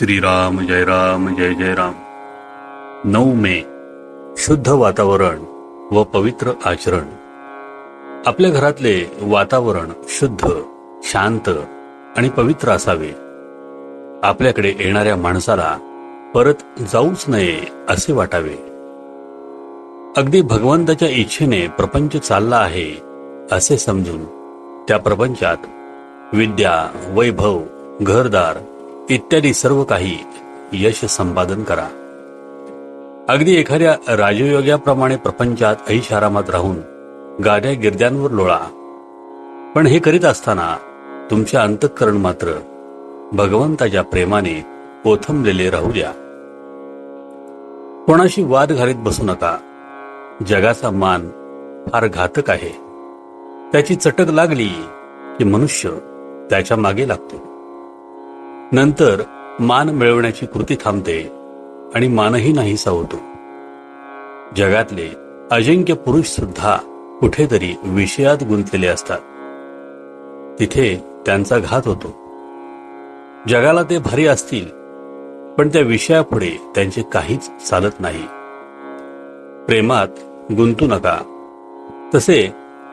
श्रीराम जय राम जय जय राम. नऊ मे शुद्ध वातावरण व पवित्र आचरण. आपल्या घरातले वातावरण शुद्ध शांत आणि पवित्र असावे. आपल्याकडे येणाऱ्या माणसाला परत जाऊच नये असे वाटावे. अगदी भगवंताच्या इच्छेने प्रपंच चालला आहे असे समजून त्या प्रपंचात विद्या वैभव घरदार इत्यादी सर्व काही यश संपादन करा. अगदी एखाद्या राजयोग्याप्रमाणे प्रपंचात ऐशारामात राहून गाड्या गिरद्यांवर लोळा. पण हे करीत असताना तुमचे अंतःकरण मात्र भगवंताच्या प्रेमाने ओथंबलेले राहू द्या. कोणाशी वाद घालीत बसू नका. जगाचा मान फार घातक आहे. त्याची चटक लागली की मनुष्य त्याच्यामागे लागतो. नंतर मान मिळवण्याची कृती थांबते आणि मानही नाहीसा होतो जगातले अजिंक्य पुरुष सुद्धा कुठेतरी विषयात गुंतलेले असतात. तिथे त्यांचा घात होतो. जगाला ते भारी असतील पण त्या विषयापुढे त्यांचे काहीच चालत नाही. प्रेमात गुंतू नका. तसे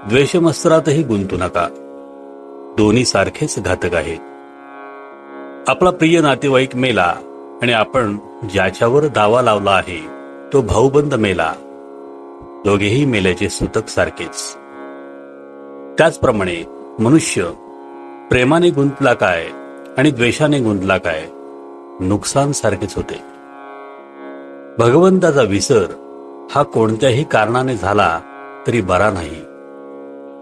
द्वेषमस्त्रातही गुंतू नका. दोन्ही सारखेच घातक आहेत. आपला प्रिय नातेवाईक मेला आणि आपण ज्याच्यावर दावा लावला आहे तो भाऊबंद मेला. दोघेही मेल्याचे सुतक सारखेच. त्याचप्रमाणे मनुष्य प्रेमाने गुंतला काय आणि द्वेषाने गुंतला काय नुकसान सारखेच होते. भगवंताचा विसर हा कोणत्याही कारणाने झाला तरी बरा नाही.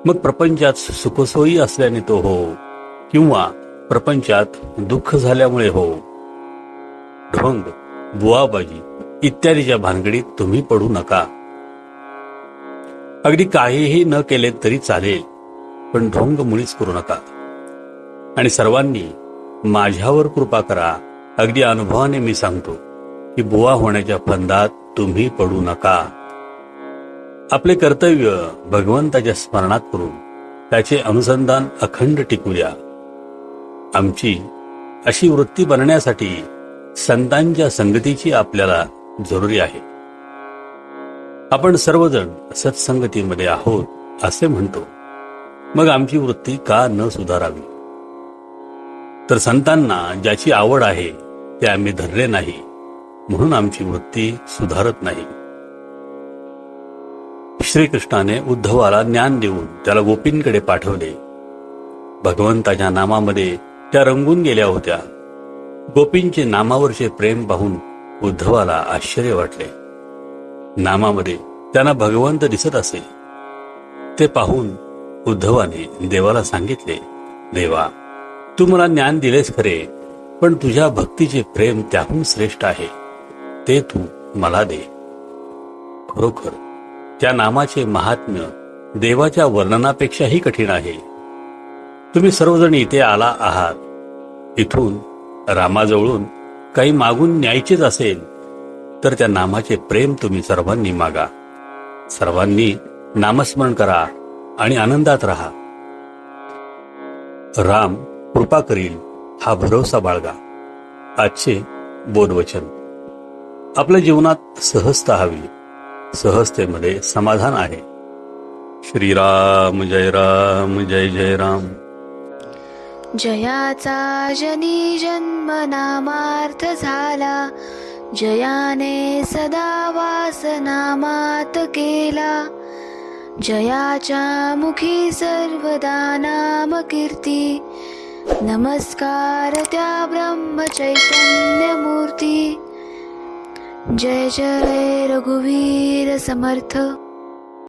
मग प्रपंचात सुखसोयी असल्याने तो हो किंवा प्रपंचात दुःख झाल्यामुळे हो. ढोंग बुवाबाजी इत्यादीच्या भानगडीत तुम्ही पडू नका. अगदी काहीही न केले तरी चालेल पण ढोंग मुळीच करू नका. आणि सर्वांनी माझ्यावर कृपा करा. अगदी अनुभवाने मी सांगतो की बुवा होण्याच्या फंदात तुम्ही पडू नका. आपले कर्तव्य भगवंताच्या स्मरणात करून त्याचे अनुसंधान अखंड टिकू द्या आमची अशी वृत्ती बनण्यासाठी संतांच्या संगतीची आपल्याला जरुरी आहे. आपण सर्वजण सत्संगतीमध्ये आहोत असे म्हणतो. मग आमची वृत्ती का न सुधारावी? तर संतांना ज्याची आवड आहे ते आम्ही धरले नाही. म्हणून आमची वृत्ती सुधारत नाही. श्रीकृष्णाने उद्धवाला ज्ञान देऊन त्याला गोपींकडे पाठवले. भगवंताच्या नामामध्ये त्या रंगून गेल्या होत्या. गोपींचे नामावरचे प्रेम पाहून उद्धवाला आश्चर्य वाटले. नामामध्ये त्यांना भगवंत दिसत असे. ते पाहून उद्धवाने देवाला सांगितले देवा तू मला ज्ञान दिलेस खरे पण तुझ्या भक्तीचे प्रेम त्याहून श्रेष्ठ आहे. ते तू मला दे. खरोखर त्या नामाचे महात्म्य देवाच्या वर्णनापेक्षाही कठीण आहे. तुम्ही सर्वजण इथे आला आहात. इथून रामाजवळून काही मागून न्यायचेच असेल तर त्या नामाचे प्रेम तुम्ही सर्वांनी मागा. सर्वांनी नामस्मरण करा आणि आनंदात राहा. राम कृपा करील हा भरोसा बाळगा. आजचे बोधवचन. आपल्या जीवनात सहजता हवी. सहजतेमध्ये समाधान आहे. श्रीराम जय राम जय जय राम. जयाचा जनी जन्म नामार्थ झाला. जयाने सदा वास नामात केला. जयाच्या मुखी सर्वदा नाम कीर्ती. नमस्कार त्या ब्रह्म चैतन्य मूर्ती. जय जय रघुवीर समर्थ.